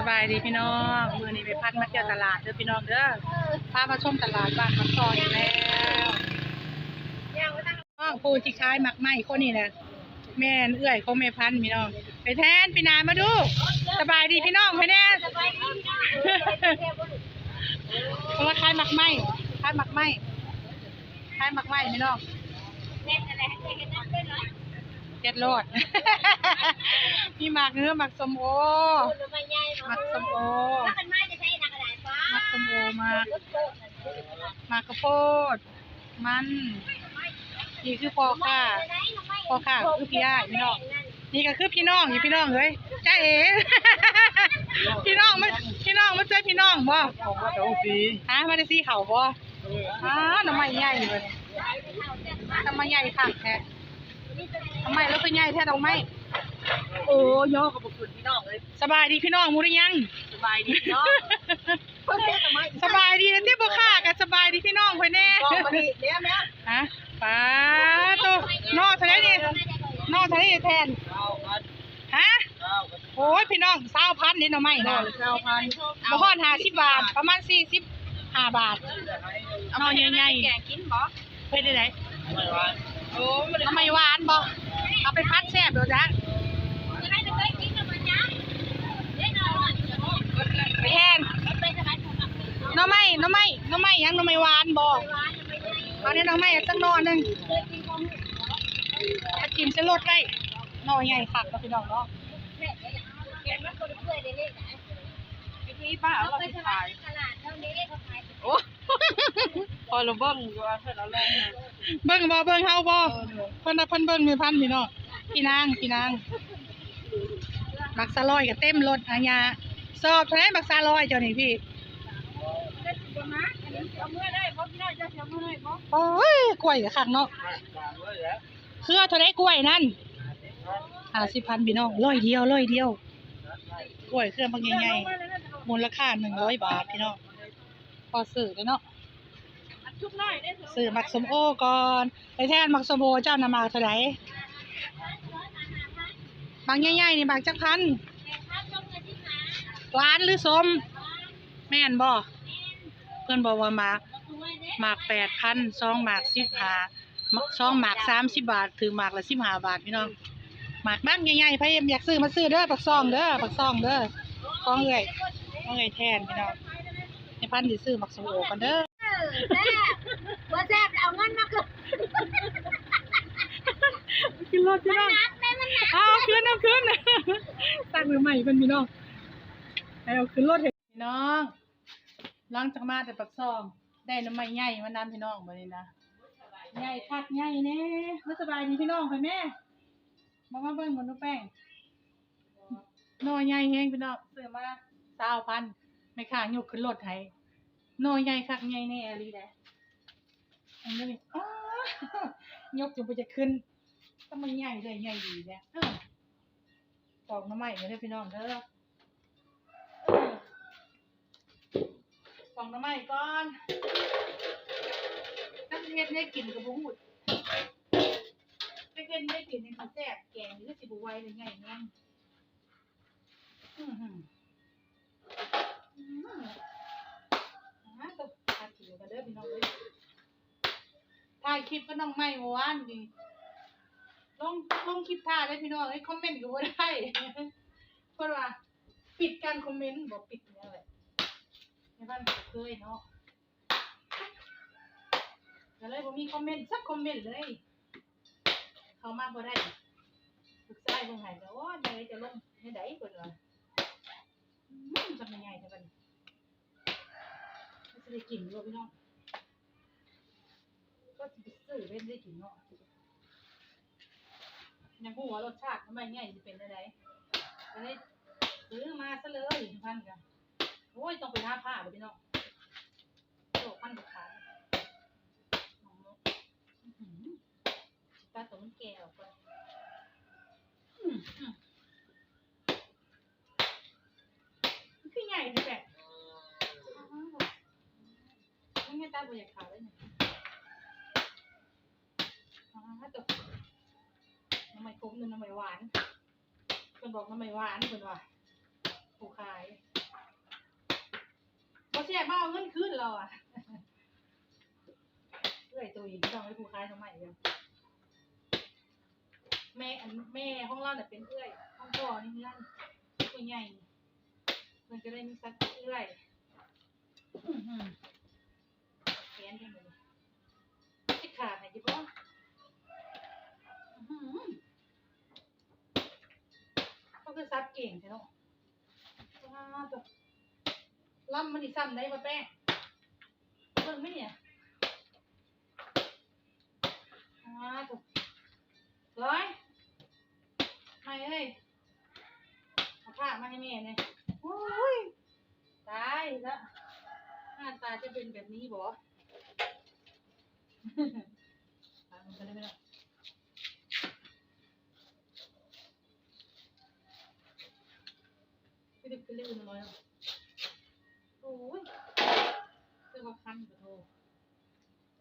สบายดีพี่น้องมือนี้ไปพัดมาเที่ยวตลาดเด้อพี่น้องเด้อพามาชมตลาดบ้านมักซอยแล้วน้องผู้ที่ขายหมักไหม้คนนี้นะแม่เอื้อยเของแม่พันพี่น้อง ไปแทนพี่นามาดู สบายดีพี่น้องไปแน่เพราะว่าขายหมักไหม้ขายหมักไหม้ขายหมักไหมพี่น้องเจ็ด โลด มีหมักเนื้อหมักสมโอหมักสมโอหมักสมโอหมักหมักข้าวโพด มันนี่คือพอค่ะพอค่ะคือพี่อ้ายพี่น้องนี่ก็คือพี่น้องอยู่พี่น้องเฮ้ยจ้าเอ๋พี่น้องมาพี่น้องมาเจอพี่น้องบ่ผมว่าจะโอซีฮะมาได้ซีเขาบ่อ้าน้ำไม้ใหญ่เลยน้ำไม้ใหญ่ค่ะแท้ ทำไมแล้วคือใหญ่แท้ดอกไม้โอ้ย่อกับบุคคลพี่น้องเลยสบายดีพี่น้องมูได้ยังสบายดีเนาะเพิ่นเฮ็ดทำไมสบายดีนะที่บ่ค่ากันสบายดีพี่น้องเพิ่นแน่ก็มาดีแล้วแม่ฮะป้าโตนอเท่าไหร่นี่นอเท่าไหร่แทนเก้าพันฮะเก้าพันโอ้ยพี่น้องสาวพันนี่หน่อไม้เก้านะเก้าพันบ่ฮอด50บาทประมาณ45บาทนอใหญ่ๆแกงกินบ่เพิ่นได้ไหน ไม่ว่าโอ้มันทำไมหวานบ่เอาไปพัดแซ่บเดี๋ยวจ้ะไปแทนหน่องไม้หน่องไม้หน่องไม้ยังน่องไม้หวานบ่เอาเนี่ยน่องไม้สักหน่อหนึ่งถ้ากินจะลดได้น่อใหญ่คักเนาะพี่น้องเนาะ นี่ป้าเอาไปขายโอ้พอเราเบิ่งอยู่ว่าเพิ่นเอาลงเบิ่งบ่เบิ่งเฮาบ่เพิ่นน่ะเพิ่นเบิ่งมีพันพี่น้องพี่นางพี่นางมักซาลอยก็เต็มรถอาญาสอบเท่าไหร่มักซาลอยเจ้านี่พี่เอาเมื่อได้บ่พี่น้องจะเอาเมื่อได้บ่โอ้ยกล้วยกับคักเนาะเครือเท่าไรกล้วยนั่นห้าสิบพันพี่น้องร้อยเดียวร้อยเดียวกล้วยเครือบางใหญ่ๆ มูลค่าหนึ่งร้อยบาทพี่น้องพอซื้อเลยเนาะซื้อมักสมโอก่อนไปแทนมักสมโอเจ้านำมาเท่าไหร่บางใหญ่ๆนี่บางจักพันหวานหรือสม แม่นบ่เพื่อนบอกว่าหมากหมากแปดพันซองหมากสิบห้าซองหมากสามสิบบาท ถือหมากละสิบห้าบาทพี่น้องหมากบ้านใหญ่ๆพยายามอยากซื้อมาซื้อเด้อปักซองเด้อปักซองเด้อของเอ่ย ของเอ่ยแทนพี่น้องในพันสิซื้อหมักสมโอกันเด้อว่าแซ่บเอาเงินมาคือขึ้นรถพี่น้องนัดแม่มันนัดเอาขึ้นเอาขึ้นตั้งมือใหม่เป็นพี่น้องให้เอาขึ้นรถเถอะพี่น้องหลังจากมาแต่ปักซอง ได้น้ำมันใหญ่มานำพี่น้องมาเลยนะใหญ่คักใหญ่แน่ไม่สบายดีพี่น้องไปแม่มามาเบิ่งบนนูกแป้งหน่อใหญ่แฮงพี่น้องซื้อมา สาวพันไม่ค่ายกขึ้นรถไทยหน่อใหญ่คักใหญ่แน่อะไรแหละอันนี้อ้ายกจนไปจะขึ้นต้องมันใหญ่เลยใหญ่ดีแหละเออปอกมาใหม่เลยพี่น้องเด้อเออปอกมาใหม่ก่อนนักเรียนได้กินกับบุหุดนักเรียนได้กินในข้าวแซ่บแกงหรือสิบุไว้หรือไงเนี่ยอือ ถ่ายคลิปก็น้องไม่เมื่อวานดีลงลงคลิปท่าได้พี่น้องเอ้ยคอมเมนต์ก็บ่ได้เพิ่นว่าปิดการคอมเมนต์บ่ปิดเนี่ยแหละในบ้านเคยเนาะก็เลยบ่มีคอมเมนต์สักคอมเมนต์เลย เขามาบ่ได้ลูกชายเพิ่นให้ก็โอ้ยเดี๋ยวจะลงให้ได้เพิ่นว่า อืมทำยังไงซะบัดนี้มันสิได้กินบ่พี่น้อง ก็สิไปซื้อเล่นได้กินเนาะยังพูดว่ารสชาติทำไมเนี่ยจะเป็นอะไรก็เลยซื้อมาซะเลยพันกันโอ้ยต้องไปหาผ้าเลยพี่น้องโลพันกับขายน้องนกอื้อหือตาตัวมันแก่ออกไปาบรรยากาไเลยนะถ้าจบน้ำมันคมหนึ่งน้ำมันหวานคนบอกน้ำมันหวานคนว่าผู้ขายบ่แช่บ้าเงินขึ้นเราอะเรื่อยตัวอีกต้องให้ผู้ขายทำไมเนี่ยแม่อัแม่ห้องเล่าเนี่ยเป็นเอื้อยห้องพ่อนี่เงื่อนตัวใหญ่มันจะได้มีสักเอื้อย อื้อหือแขนจังเลยจิขาดไหนจิบ่อื้อเขาคือซับเก่งใช่เนาะว้าตัวล่ำมันอีซ้ำได้ปะแป้งเบิ่งไหมเนี่ยอ่าถูกร้อยไมาเอ้ยเอาผ้ามาให้แม่เนี่ยโอ้ยตายแล้วหน้าตาจะเป็นแบบนี้บ่ ตายมันไปได้ไหมล่ะไม่ได้เป็นเรื่องน้อยหรอกโอ้ยเสื้อมาคันกระโถ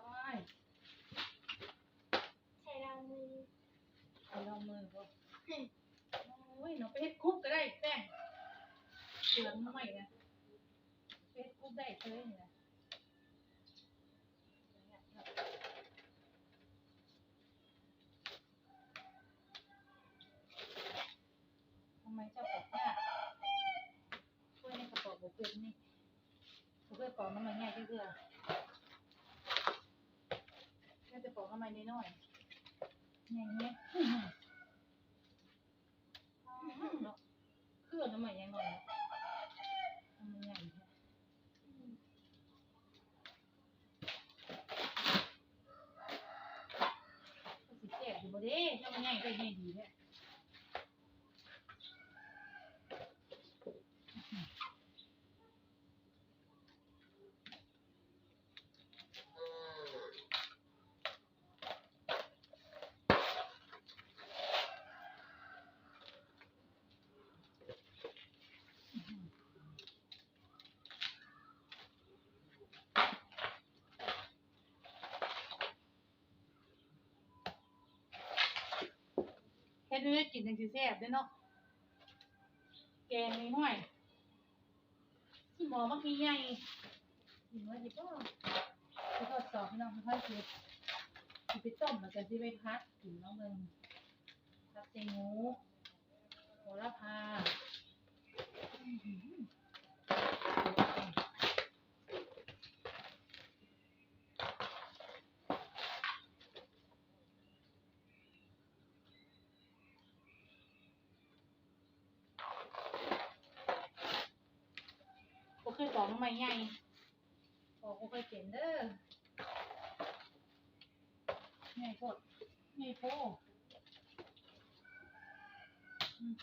ตาย ใช้เรามือ เอาลองมือบ่โอ้ยเนาะไปเฮ็ดคุกก็ได้แป้งเดือนมาใหม่นะไปเฮ็ดคุกได้เลยนี่นะทำไมเจ้าปอกหน้าช่วยในกระป๋อง บุกเกินนี่บุกเกินปอกน้ำมันง่ายที่เพื่อแค่จะปอกน้ำมันน้อยๆอย่างเงี้ยอื้อหือเนาะเครื่องน้ำมันยังหน่อยนะทำมันใหญ่แท้ก็สิแซ่บอยู่บ่เด้ถ้ามันใหญ่ก็ใหญ่ดีแท้ ดให้กินจังสิแซ่บเด้อเนาะแกงนี่ห้อยที่หมอมักมีใหญ่กินไว้สิก็ไปทดสอบให้น้องค่อยๆคิดสิไปต้มแล้วก็สิไปพัดกินน้องเบิ่งพัดใส่หมูโหระพาอื้อหือ บ่เคยบ อกน้องใหม่ใหญ่บอกกูเคยเป็นเด้อใหญ่โพดใหญ่โพอืม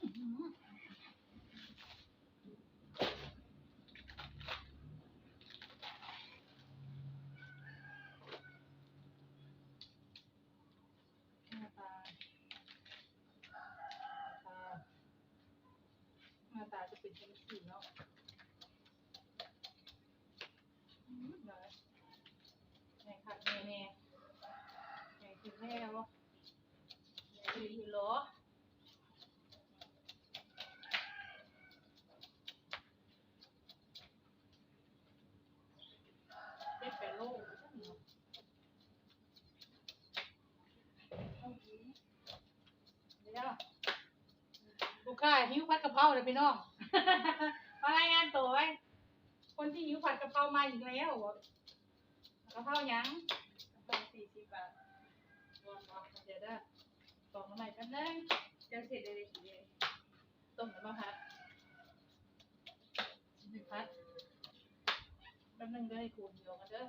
อื้อหือหน้าตาหน้าตา หน้าตาจะ เป็นจังซี่เนาะอืมเดี๋ยวนะแม่คักแม่แม่แม่คือแม่บ่แม่คืออยู่เหรอเจ็ดแปโลจังเนาะเอาดีเดี๋ยวลูกค้าหิวผัดกะเพราเลยพี่น้อง มารายงานตัวไว้ คนที่หิวผัดกะเพรามาอีกแล้วบอกกะเพรายังกะเพราสี่สิบบาทรวมเนาะเดี๋ยวได้ตอกมาใหม่แป๊บนึงเดี๋ยวเสร็จเลยทีเดียวต้มน้ำมะพร้าวหนึ่งพัดแป๊บนึงเด้อคูณเดียวกันเด้อ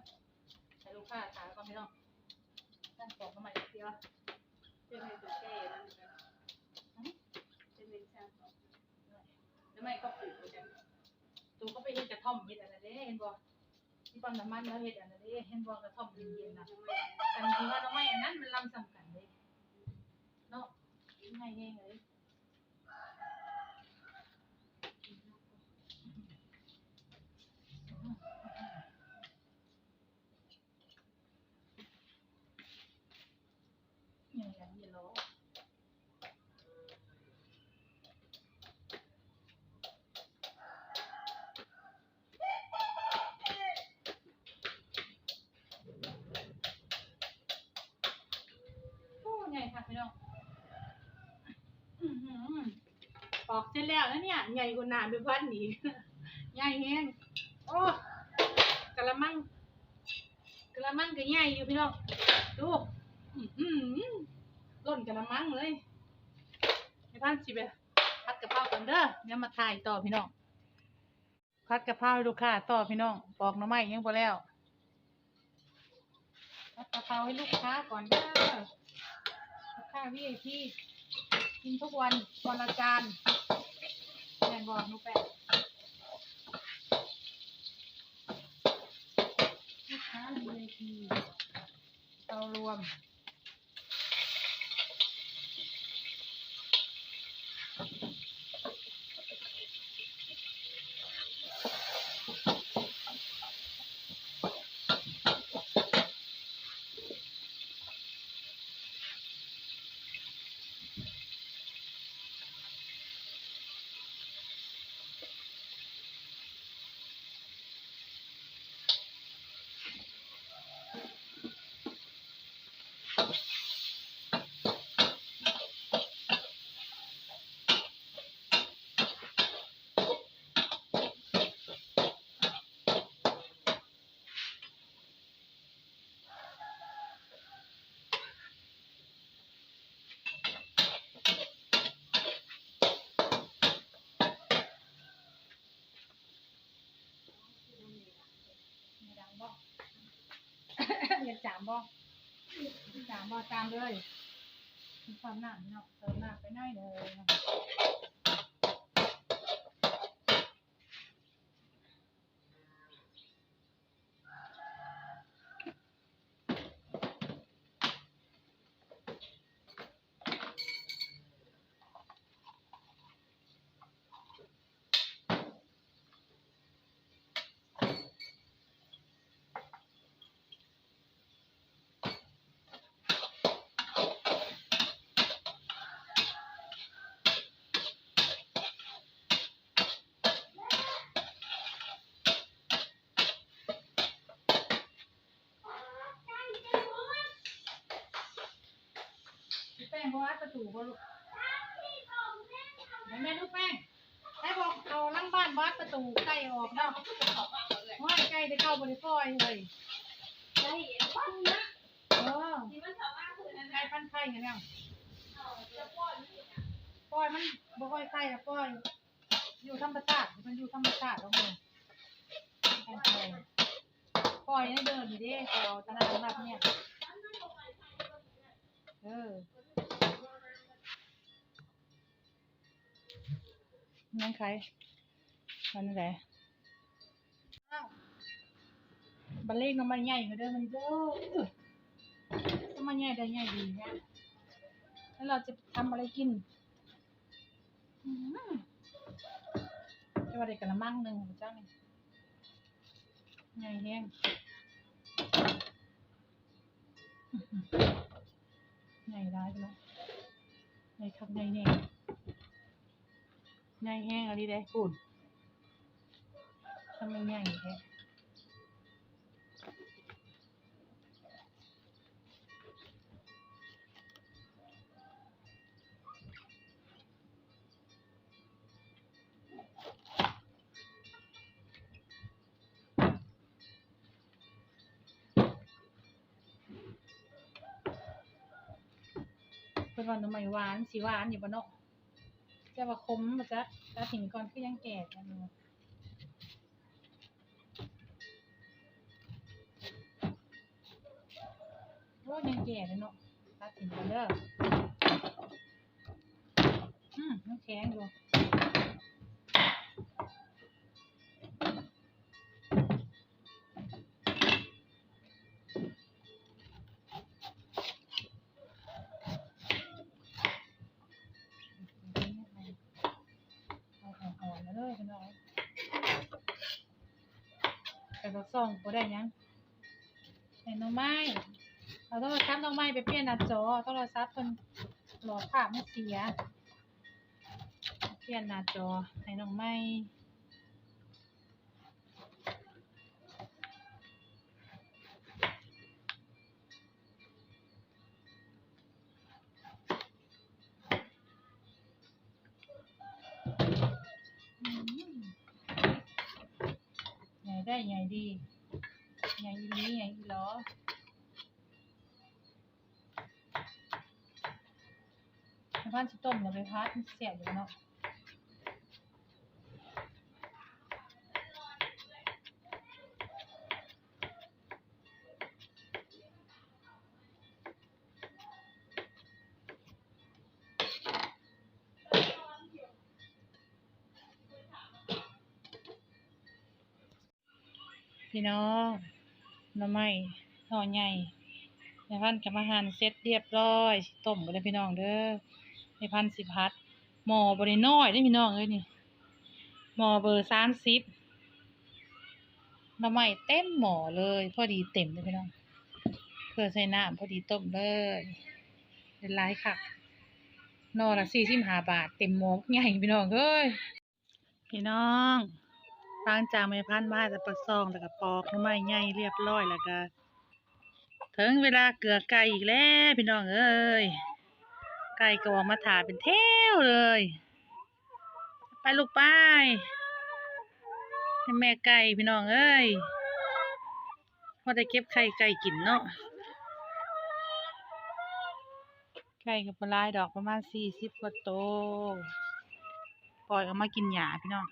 ให้ลูกค้าถามก่อนพี่น้องตั้งตอกมาใหม่เดียวเป็นในตัวเต้นั่นกัน อืม เป็นในช่าง แล้วไม่ก็ปลูกไปจังตัวก็ไปเฮ็ดกระท่อมเฮ็ดอะไรเด้เห็นบ่ที่ปั๊มน้ำมันแล้วเฮ็ดอะไรเด้เห็นบ่กระท่อมเย็นๆนะแต่จริงๆว่าทำไมอันนั้นมันลำสำคัญเด้เนาะง่ายๆเลยอย่างอย่างนี้เหรอ ป อกเสร็จแล้วนะเนี่ย ใหญ่กว่าหนาไปพันอีกใหญ่แห้งโอ้กะละมังกะละมังก็ใหญ่อยู่พี่น้องดูล้นกะละมังเลยไปพันสิไปพัดกะเพรากันเด้อเดี๋ยวมาถ่ายต่อพี่น้องพัดกะเพราให้ลูกค้าต่อพี่น้องปอกหน่อไม้ยังพอแล้วพัดกะเพราให้ลูกค้าก่อนเด้อลูกค้า VIP กินทุกวันวันละจานแม่บอกหนูแปะลูกค้า VIP เรารวม เรียนจามบ่ สามบ่จามเลยมีความหนาเนาะเติมหน้าไปหน่อยเลยนะแป้งบ่ว่าประตูบ่ลูกแม่ลูกแป้งให้บอกเอาลังบ้านวัดประตูใกล้ออกเนาะว่าใกล้จะเข้าบริปล่อยเลยได้เห็นบ้างนะเออที่มันสามารถคือนั้นไก่พันไข่กันแล้วปล่อยมันบ่ค่อยไข่ละปล่อย อยู่ธรรมชาติมันอยู่ธรรมชาติลงเลยพันไข่ปล่อยให้เดินอยู่ดิเอาตะนาแบบเนี่ยเออ นั่นใครมันอะไรอ้าวบันเลงน้ำมันใหญ่กว่าเดิมมันเด้อถ้ามันใหญ่ได้ใหญ่ดีเนี่ยแล้วเราจะทำอะไรกินอืมจะว่าได้กระมังหนึ่งของเจ้านี่ใหญ่แห้งอื้อหือใหญ่ร้ายไปแล้วใหญ่ครับใหญ่แน่ ใหญ่แห้งอะไรได้ปุ่นทำไมใหญ่แท้เป็นวันหน่อไม้หวานสีหวานอยู่บนนาะ จะว่าคมมันจะตาถิ่นก่อนคือยังแก่กันอยู่ว่ายังแก่เลยเนาะตาถิ่นกันเด้ออืมน้ำแข็งดู ได้ยังแต่น้องไม้เราต้องศัพท์น้องไม้ไปเปลี่ยนหน้าจอต้องเราซับคนหลอดภาพม่เสีย เปลี่ยนหน้าจอให้น้องไม้ใหญ่ได้ใหญ่ดี ในบ้านสิต้มเนี่ยไปพัดมันเสียอยู่เนาะพี่น้องหน่อไม้หน่อใหญ่ในพันกับอาหารเสร็จเรียบร้อยสิต้มบ่ได้พี่น้องเด้อ ในพันสิพัดหมอบ่ได้น้อยเด้พี่น้องเอ้ยนี่หมอเบอร์สามสิบหน่อไม้เต็มหม้อเลย พอดีเต็มเลยพี่น้องเพื่อใส่น้ำพอดีต้มเลยเป็นหลายค่ะนอละสี่สิบห้าบาท เต็มหม้อใหญ่พี่น้องเอ้ยพี่น้องล้างจานไม่พันมาแต่ปักซองแล้วก็ปอกน้ำไม้ใหญ่เรียบร้อยแล้วก็ถึงเวลาเกลือไก่อีกแล้วพี่น้องเอ้ย ไก่ก็ออกมาถ่าเป็นแถวเลย ไปลูกไปแม่ไก่พี่น้องเอ้ยพอได้เก็บไข่ไก่กินเนาะไก่กับปลายดอกประมาณสี่สิบกว่าโตวปล่อยออกมากินหญ้าพี่น้อง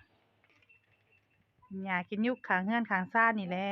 อยากกินยุกขางเงื่อนขางซ่านนี่แหละ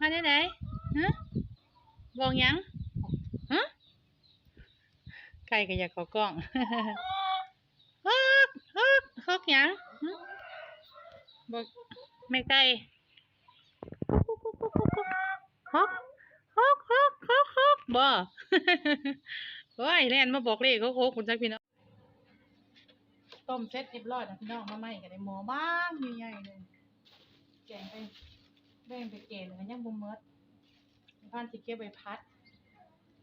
มาได้ไดฮะบอกยังฮะไก่ก็อยากขากล้องฮอกฮอกฮอกยังฮะบอกแม่ไก่ฮอกฮอกฮอกฮอกฮอกบ่โอ้ยแล่นมาบอกเลขเขาโคกคุณจักพี่น้องต้มเสร็จเรียบร้อยนะพี่น้องมาใหม่กันในหม้อบ้างใหญ่ๆเลยแกงไป แบ่งไปแกงกันยังบ่หมดพันสิเก็บไปพัด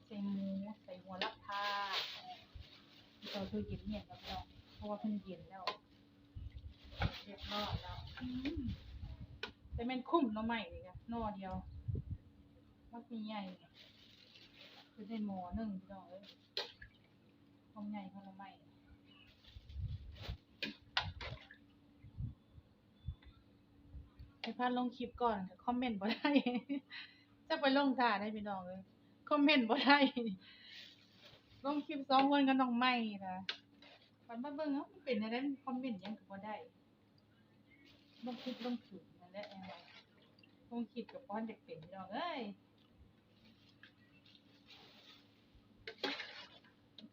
ใส่หมูใส่หัวลักพาเราคือเย็นเนี่ยวเพราะว่าเพิ่นเย็นแล้วเรียบร้อยแล้วแต่แม่นคุ้มเนาะใหม่นี่ค่ะนอเดียวมักมีใหญ่คือได้หมอหนึงพี่น้องเอ้ยความใหญ่ของหน่อไม้ ไอ้พันลงคลิปก่อนคอมเมนต์บ่ได้ จะไปลงท่าได้พี่น้องเลยคอมเมนต์บ่ได้ลงคลิปสองคนก็น้องใหม่นะมันมาเบิ่งเอ้ามันเป็นอะไรมันคอมเมนต์ยังก็บ่ได้ลงคลิปลงถึงนั่นแหละไอ้ว่าลงคลิปกับป้อนเด็กเป็นพี่น้องเอ้ย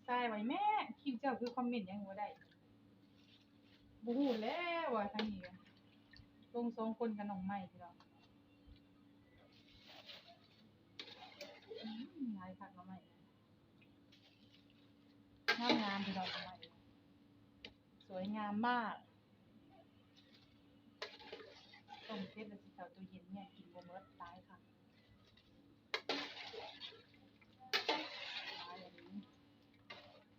ใช่ไว้แม่คลิปเจ้าคือคอมเมนต์ยังบ่ได้บ่ฮู้แล้วว่าทางนี้ ลงสองคนกับน้องใหม่พี่น้องหลายคักน้องใหม่งามงามพี่น้องน้องใหม่สวยงามมากต้มเพชรแล้วสิเจ้าตัวเย็นเนี่ยกินบ่เมิดตายค่ะตายอย่างนี้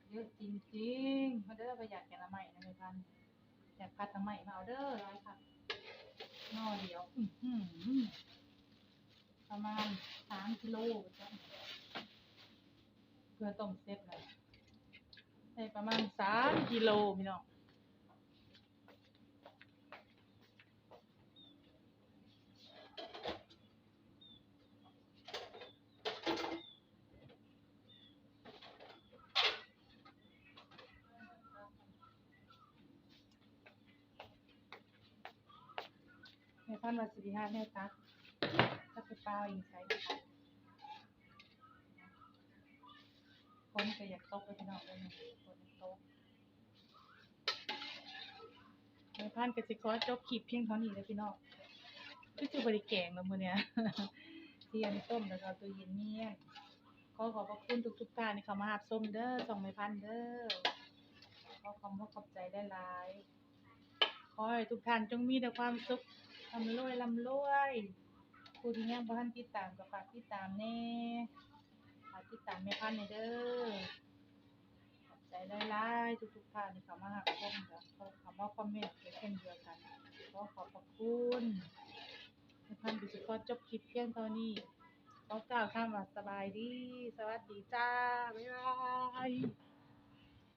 เยอะจริงๆมาเด้อไปอยากแกละใหม่นะแม่พันอยากพัดละใหม่มาเอาเด้อร้อยค่ะ หน่อเดียวอื้อหือประมาณสามกิโลจ้ะเพื่อต้มเซฟเลยได้ประมาณสามกิโลพี่น้อง ในพันวัสิริหาแม่ตักตักไปเปล่าอีกใช้คนก็อยากตกไปพี่นองเลยคนอยากตกในพันกสิขอจบคลิปเพียงเท่านี้เลยพี่น้องคือจะบริแกงแล้วมือเนี้ยเทียนต้มแล้วก็ตัวเย็นเนี่ยขอขอบพระคุณทุกๆท่านที่เข้ามารับชมเด้อส่งไม่พันเด้อขอความว่าขอบใจได้หลายขอให้ทุกท่านจงมีแต่ความสุข ทำรวยร่ำรวยผู้ที่ยังบ่ทันติดตามก็ฝากติดตามแน่ฝากติดตามแม่พันธุ์หน่อยเด้อขอบใจหลายๆทุกๆท่านที่เข้ามาหาชมกับเข้ามาคอมเมนต์เช่นเดียวกันขอขอบพระคุณแม่พันธุ์ดิฉันขอจบคลิปเพียงเท่านี้ขอกล่าวคำว่าสบายดี สวัสดีจ้า บ๊ายบาย